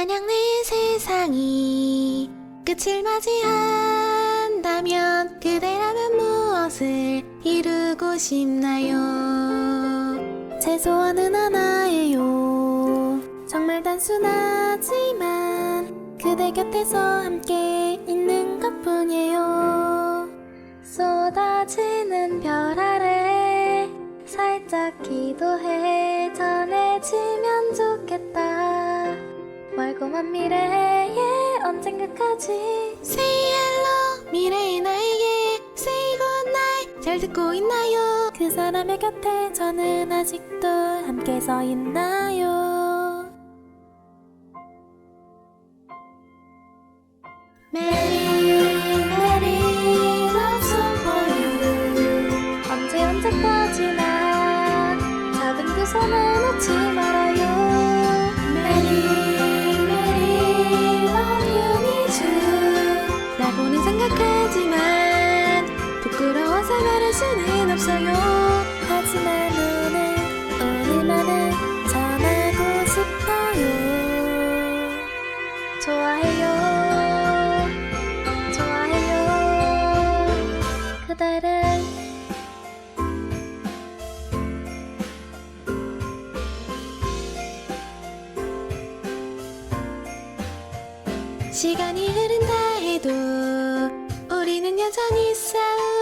만약 내 세상이 끝을 맞이한다면 그대라면 무엇을 이루고 싶나요? 제 소원은 하나예요. 정말 단순하지만 그대 곁에서 함께 있는 것 뿐이에요. 쏟아지는 별 아래 살짝 기도해 전해지면 좋겠다. 멀고먼 미래에 언젠가까지 Say hello 미래의 나에게 Say goodnight 잘 듣고 있나요? 그 사람의 곁에 저는 아직도 함께 서 있나요? 수는 없어요. 하지만 오늘 오늘만은 전하고 싶어요. 좋아해요. 좋아해요. 그대를 시간이 흐른다 해도 우리는 여전히 싸우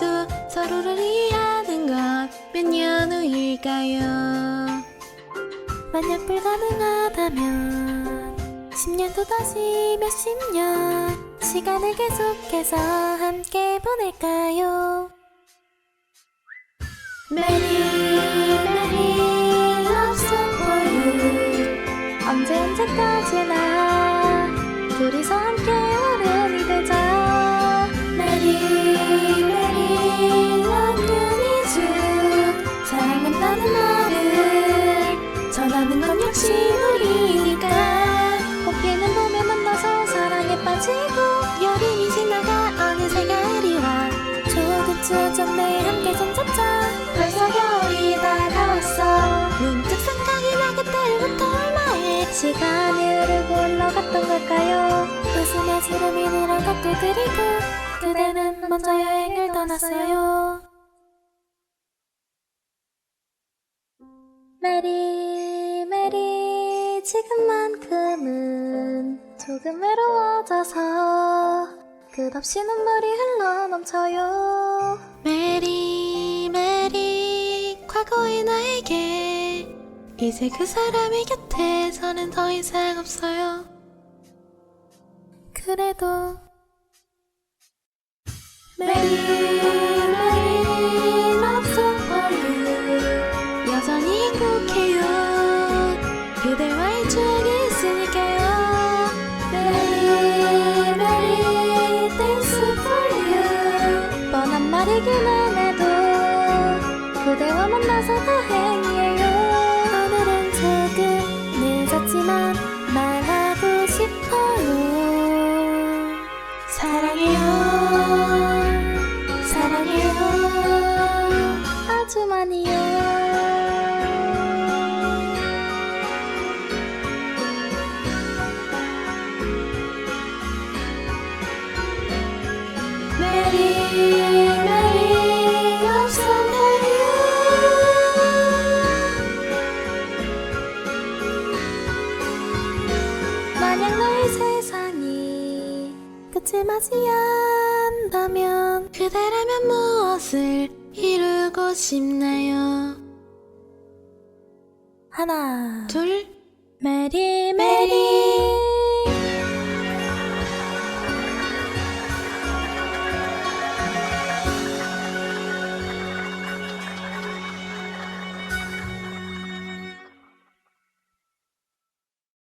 겠죠. 서로를 이해하는 건몇년 후일까요? 만약 불가능하다면 10년 또 다시 몇십 년 시간을 계속해서 함께 보낼까요? Many, many love song for you 언제 언제까지나 둘이서 추워졌네 함께 손잡자. 벌써 겨울이 다가왔어. 문득 생각이 나 그때부터 얼마에 시간이 흐르고 흘러갔던 걸까요? 웃으며 지름이 늘어갔고 그리고 그대는 먼저 여행을 떠났어요. 메리 메리 지금만큼은 조금 외로워져서 끝없이 눈물이 흘러 넘쳐요 메리 메리 과거의 나에게. 이제 그 사람의 곁에 저는 더 이상 없어요. 그래도 메리 말이기만 해도 그대와 만나서 다행이에요. 오늘은 조금 늦었지만 말하고 싶어요. 사랑해요. 사랑해요. 아주 많이요 끝을 맞이한다면 그대라면 무엇을 이루고 싶나요? 하나 둘 메리 메리